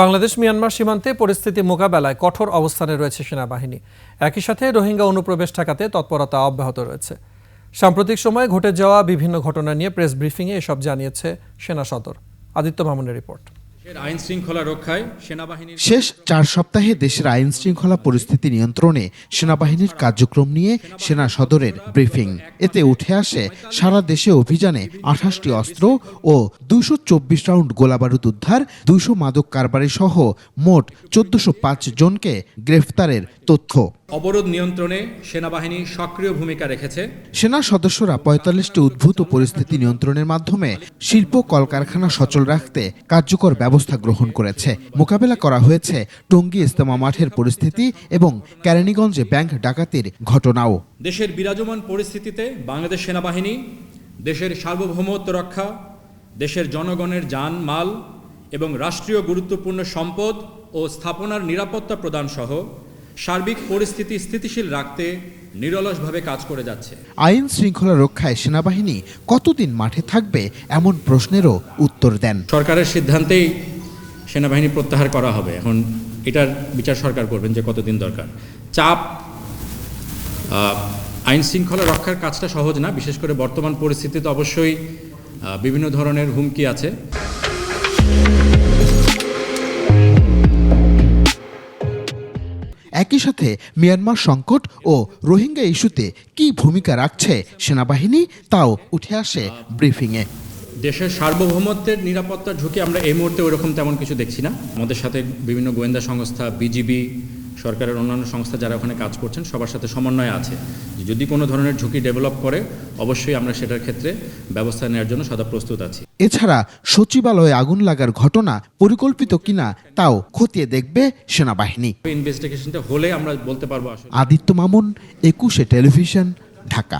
Bangladesh Myanmar সীমান্তে পরিস্থিতি মোকাবেলায় কঠোর অবস্থানে রয়েছে সেনাবাহিনী। একই সাথে রোহিঙ্গা অনুপ্রবেশ ঠেকাতে তৎপরতা অব্যাহত রয়েছে। সাম্প্রতিক সময়ে ঘটে যাওয়া বিভিন্ন ঘটনা নিয়ে প্রেস ব্রিফিংয়ে এসব জানিয়েছে সেনা সদর। আদিত্য মামুনের রিপোর্ট। রক্ষায় শেষ চার সপ্তাহে দেশের আইন শৃঙ্খলা পরিস্থিতি নিয়ন্ত্রণে সেনাবাহিনীর কার্যক্রম নিয়ে সেনা সদরের ব্রিফিং। এতে উঠে আসে সারা দেশে অভিযানে আঠাশটি অস্ত্র ও দুশো চব্বিশ রাউন্ড গোলাবারুদ উদ্ধার দুশো মাদক কারবারি সহ মোট চোদ্দশো পাঁচ জনকে গ্রেফতারের তথ্য। অবরোধ নিয়ন্ত্রণে সেনাবাহিনী সক্রিয় ভূমিকা রেখেছে। সেনা সদস্যরা পঁয়তাল্লিশটি উদ্ভূত পরিস্থিতি নিয়ন্ত্রণের মাধ্যমে শিল্প কলকারখানা সচল রাখতে কার্যকর ব্যবস্থা গ্রহণ করেছে। মোকাবেলা করা হয়েছে টঙ্গী ইস্তেমা মাঠের পরিস্থিতি এবং কেরানীগঞ্জে ব্যাংক ডাকাতির ঘটনাও। দেশের বিরাজমান পরিস্থিতিতে বাংলাদেশ সেনাবাহিনী দেশের সার্বভৌমত্ব রক্ষা দেশের জনগণের যান মাল এবং রাষ্ট্রীয় গুরুত্বপূর্ণ সম্পদ ও স্থাপনার নিরাপত্তা প্রদান সহ সার্বিক পরিস্থিতি স্থিতিশীল রাখতে নিরলসভাবে কাজ করে যাচ্ছে। আইন শৃঙ্খলা রক্ষায় সেনাবাহিনী কতদিন মাঠে থাকবে এমন প্রশ্নেরও উত্তর দেন। সরকারের সিদ্ধান্তেই সেনাবাহিনী প্রত্যাহার করা হবে। এখন এটার বিচার সরকার করবেন যে কতদিন দরকার। চাপ আইন শৃঙ্খলা রক্ষার কাজটা সহজ না বিশেষ করে বর্তমান পরিস্থিতিতে অবশ্যই বিভিন্ন ধরনের হুমকি আছে। একই সাথে মিয়ানমার সংকট ও রোহিঙ্গা ইস্যুতে কি ভূমিকা রাখছে সেনাবাহিনী তাও উঠে আসে ব্রিফিংয়ে। দেশের সার্বভৌমত্বের নিরাপত্তার ঝুঁকি আমরা এই মুহূর্তে ওইরকম তেমন কিছু দেখছি না। আমাদের সাথে বিভিন্ন গোয়েন্দা সংস্থা, বিজিবি সরকারের অন্যান্য সংস্থা যারা ওখানে কাজ করছেন সবার সাথে সমন্বয় আছে। যদি কোনো ধরনের ঝুঁকি ডেভেলপ করে অবশ্যই আমরা সেটার ক্ষেত্রে ব্যবস্থা নেওয়ার জন্য সদা প্রস্তুত আছি। এছাড়া সচিবালয়ে আগুন লাগার ঘটনা পরিকল্পিত কিনা তাও খতিয়ে দেখবে সেনাবাহিনী। ইনভেস্টিগেশনটা হলে আমরা বলতে পারব আদিত্য মামুন একুশে টেলিভিশন ঢাকা।